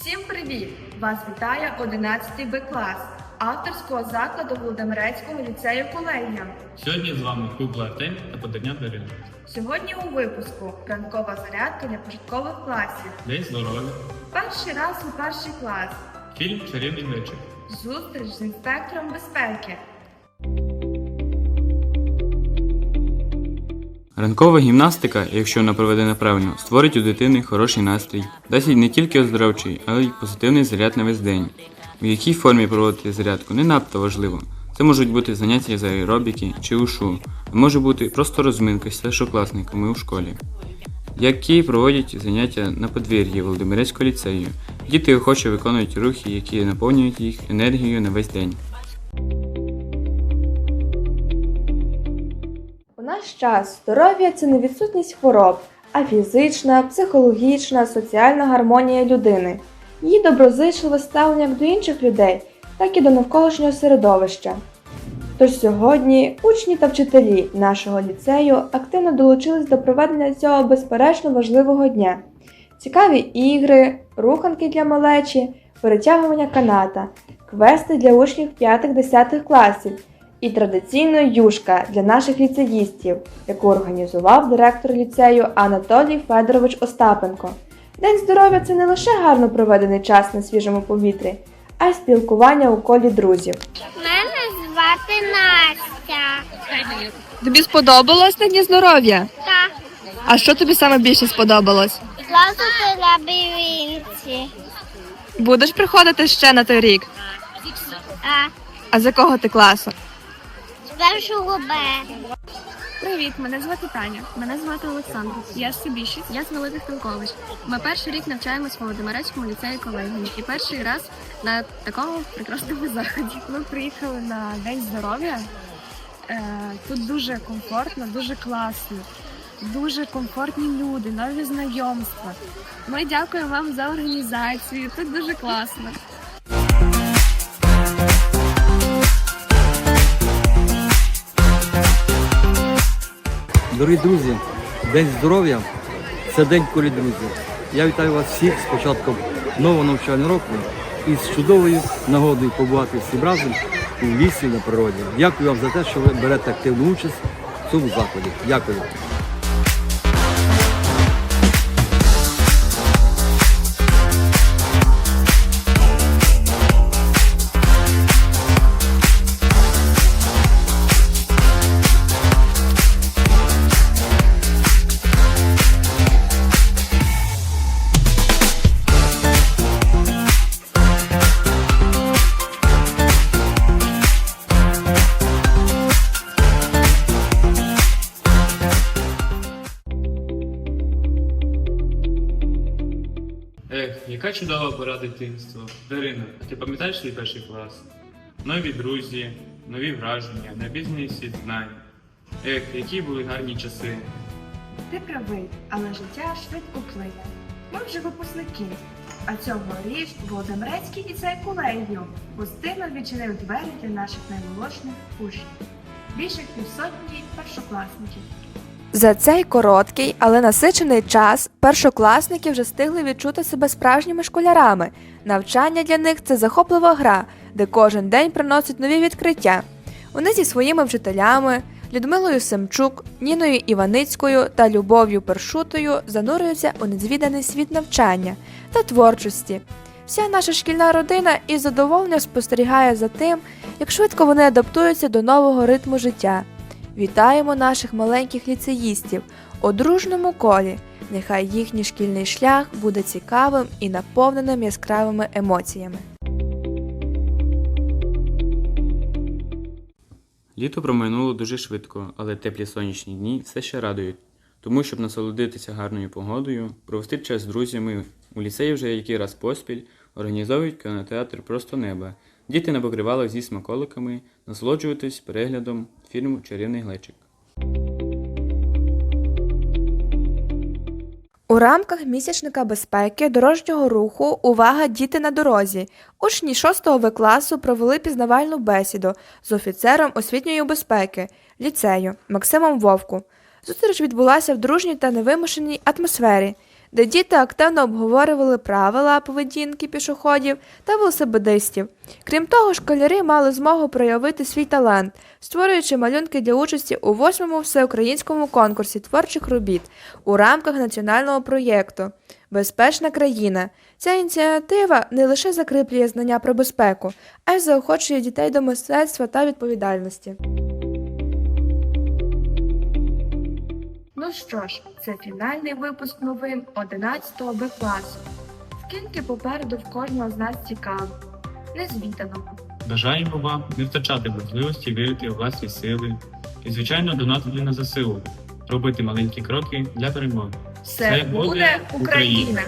Всім привіт! Вас вітає 11 Б клас авторського закладу Володимирецького ліцею колегія. Сьогодні з вами Кукла Артем та подання Дарина. Сьогодні у випуску ранкова зарядка для початкових класів. День здоров'я. Перший раз у перший клас. Фільм Чарівний вечір. Зустріч з інспектором безпеки. Ранкова гімнастика, якщо вона проведена правильно, створить у дитини хороший настрій, дасть не тільки оздоровчий, але й позитивний заряд на весь день. В якій формі проводити зарядку не надто важливо. Це можуть бути заняття з аеробіки чи ушу, а може бути просто розминка з старшокласниками у школі, які проводять заняття на подвір'ї Володимирецького ліцею. Діти охоче виконують рухи, які наповнюють їх енергією на весь день. Наш час здоров'я це не відсутність хвороб, а фізична, психологічна, соціальна гармонія людини, її доброзичливе ставлення як до інших людей, так і до навколишнього середовища. Тож сьогодні учні та вчителі нашого ліцею активно долучились до проведення цього безперечно важливого дня. Цікаві ігри, руханки для малечі, перетягування каната, квести для учнів 5-10 класів і традиційно юшка для наших ліцеїстів, яку організував директор ліцею Анатолій Федорович Остапенко. День здоров'я це не лише гарно проведений час на свіжому повітрі, а й спілкування у колі друзів. Мене звати Настя. Тобі сподобалось на дні здоров'я? Та А що тобі саме більше сподобалось? лазити лабіринті. Будеш приходити ще на той рік. А А з якого ти класу? Першого Б. Привіт, мене звати Таня. Мене звати Олександр. Я з Сибіші, я з Великих Толкович. Ми перший рік навчаємось в Володимирецькому ліцеї колегії. І перший раз на такому прекрасному заході. Ми приїхали на День здоров'я. Е, Тут дуже комфортно, дуже класно, дуже комфортні люди, нові знайомства. Ми дякуємо вам за організацію. Тут дуже класно. Дорогі друзі, День здоров'я це день колі друзів. Я вітаю вас всіх з початком нового навчального року і з чудовою нагодою побувати всім разом у лісі на природі. Дякую вам за те, що ви берете активну участь в цьому заході. Дякую. Яка чудова пора дитинства. Дарина, ти пам'ятаєш свій перший клас? Нові друзі, нові враження, необізнаний світ знань. Ех, які були гарні часи. Ти правий, але життя швидко плине. Ми вже випускники. А цьогоріч Володимирецький ліцей колегіум гостинно відчинив двері для наших наймолодших учнів. Більше півсотні першокласників. За цей короткий, але насичений час першокласники вже встигли відчути себе справжніми школярами. Навчання для них це захоплива гра, де кожен день приносить нові відкриття. Вони зі своїми вчителями Людмилою Семчук, Ніною Іваницькою та Любов'ю Першутою занурюються у незвіданий світ навчання та творчості. Вся наша шкільна родина із задоволенням спостерігає за тим, як швидко вони адаптуються до нового ритму життя. Вітаємо наших маленьких ліцеїстів у дружному колі. Нехай їхній шкільний шлях буде цікавим і наповненим яскравими емоціями. Літо промайнуло дуже швидко, але теплі сонячні дні все ще радують. Тому, щоб насолодитися гарною погодою, провести час з друзями, у ліцеї вже який раз поспіль організовують кінотеатр Просто неба. Діти на покривалах зі смаколиками, насолоджуватись переглядом фільму Чарівний глечик. У рамках місячника безпеки дорожнього руху Увага діти на дорозі. Учні 6 В класу провели пізнавальну бесіду з офіцером освітньої безпеки ліцею Максимом Вовку. Зустріч відбулася в дружній та невимушеній атмосфері, де діти активно обговорювали правила поведінки пішоходів та велосипедистів. Крім того, школярі мали змогу проявити свій талант, створюючи малюнки для участі у восьмому всеукраїнському конкурсі творчих робіт у рамках національного проєкту Безпечна країна. Ця ініціатива не лише закріплює знання про безпеку, а й заохочує дітей до мистецтва та відповідальності. Ну що ж, це фінальний випуск новин 11 Б класу. Скільки попереду в кожного з нас цікаво, незвіданого. Бажаємо вам не втрачати можливості вірити у власні сили і, звичайно, донатити на засилу, робити маленькі кроки для перемоги. Все буде Україна!